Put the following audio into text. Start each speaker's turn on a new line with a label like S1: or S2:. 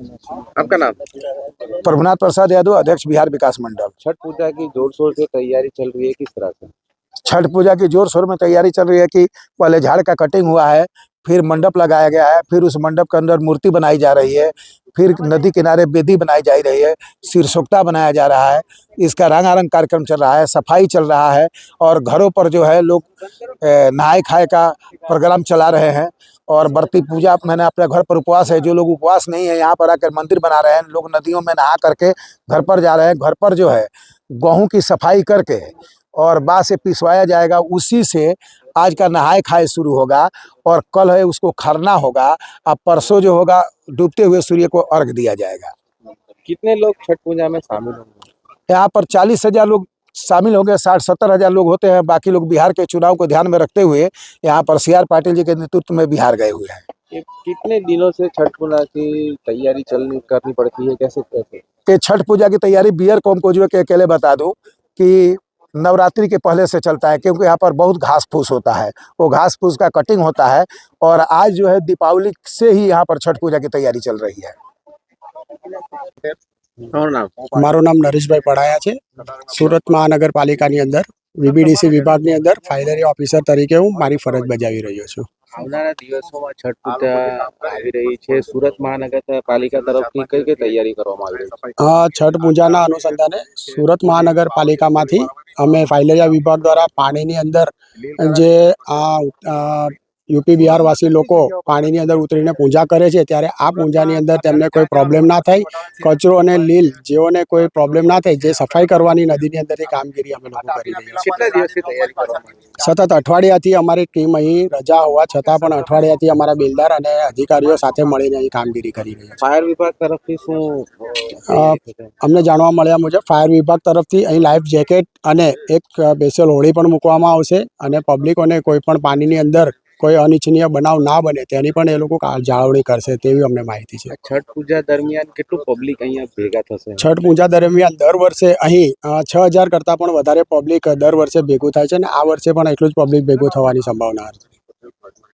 S1: आपका नाम?
S2: प्रभुनाथ प्रसाद यादव अध्यक्ष बिहार विकास मंडल।
S1: छठ पूजा की ज़ोर शोर से तैयारी चल रही है किस तरह से?
S2: छठ पूजा की ज़ोर शोर में तैयारी चल रही है कि पहले झाड़ का कटिंग हुआ है फिर मंडप लगाया गया है, फिर उस मंडप के अंदर मूर्ति बनाई जा रही है, फिर नदी किनारे बेदी बनाई जा रही है सिरसोक्ता बनाया जा रहा है, इसका रंगारंग कार्यक्रम चल रहा है, सफ़ाई चल रहा है और घरों पर जो है लोग नहाए खाए का प्रोग्राम चला रहे हैं और बरती पूजा, मैंने अपने घर पर उपवास है, जो लोग उपवास नहीं है, यहाँ पर आकर मंदिर बना रहे हैं, लोग नदियों में नहा करके घर पर जा रहे हैं, घर पर जो है गेहूँ की सफ़ाई करके और बाद से पिसवाया जाएगा, उसी से आज का नहाए खाए शुरू होगा और कल है उसको खरना होगा अब परसों जो होगा डूबते हुए सूर्य को अर्घ दिया जाएगा।
S1: कितने लोग छठ पूजा में शामिल होंगे?
S2: यहाँ पर चालीस हज़ार लोग शामिल होंगे साठ सत्तर हज़ार लोग होते हैं बाकी लोग बिहार के चुनाव को ध्यान में रखते हुए यहाँ पर सी आर पाटिल जी के नेतृत्व में बिहार गए हुए हैं।
S1: कितने दिनों से छठ पूजा की तैयारी चलनी करनी पड़ती है कैसे कैसे
S2: छठ पूजा की तैयारी बियर कॉम को जो है अकेले बता दूँ कि नवरात्रि के पहले से चलता है क्योंकि यहाँ पर बहुत घास फूस होता है वो घास फूस का कटिंग होता है और आज जो है दीपावली से ही यहाँ पर छठ पूजा की तैयारी चल रही है
S1: और नाम
S3: મારું નામ નરેશભાઈ પડાયા છે સુરત મહાનગરપાલિકાની અંદર વીબીડીસી વિભાગની અંદર ફાઇલરી ઓફિસર તરીકે હું મારી ફરજ બજાવી રહ્યો છું.
S1: આવનારા દિવસોમાં છઠ પૂજા આવી રહી છે. સુરત મહાનગરપાલિકા તરફથી કઈ કઈ તૈયારી કરવામાં આવી રહી છે?
S3: છઠ પૂજાના અનુસંધાને સુરત મહાનગરપાલિકામાંથી અમે ફાઇલરિયા વિભાગ દ્વારા પાણીની અંદર જે યુપી બિહારવાસી લોકો પાણીની અંદર ઉતરીને પૂજા કરે છે ત્યારે આ પૂજાની અંદર તેમને કોઈ પ્રોબ્લેમ ના થાય કચરો અને લીલ જેઓને કોઈ પ્રોબ્લેમ ના થાય જે સફાઈ કરવાની નદીની અંદર કામગીરી અમે લોકો કરી રહ્યા છીએ? સતત અઠવાડિયાથી અમારી ટીમ અહીં રજા હોવા છતાં પણ અઠવાડિયાથી અમારા બિલ્ડર અને અધિકારીઓ સાથે મળીને અહીં કામગીરી કરી રહી છે
S1: ફાયર વિભાગ તરફથી શું?
S3: અમને જાણવા મળ્યા મુજબ ફાયર વિભાગ તરફથી અહીં લાઈફ જેકેટ અને એક સ્પેશિયલ હોળી પણ મૂકવામાં આવશે અને પબ્લિકોને કોઈ પણ પાણીની અંદર કોઈ અનિચ્છનીય બનાવ ના બને તેની પણ એ લોકો જાળવણી કરશે તેવી અમને માહિતી છે.
S1: છઠ પૂજા દરમિયાન કેટલું પબ્લિક અહીંયા ભેગા થશે?
S3: છઠ પૂજા દરમિયાન દર વર્ષે અહીં છ હજાર કરતાં પણ વધારે પબ્લિક દર વર્ષે ભેગું થાય છે અને આ વર્ષે પણ એટલું જ પબ્લિક ભેગું થવાની સંભાવના છે.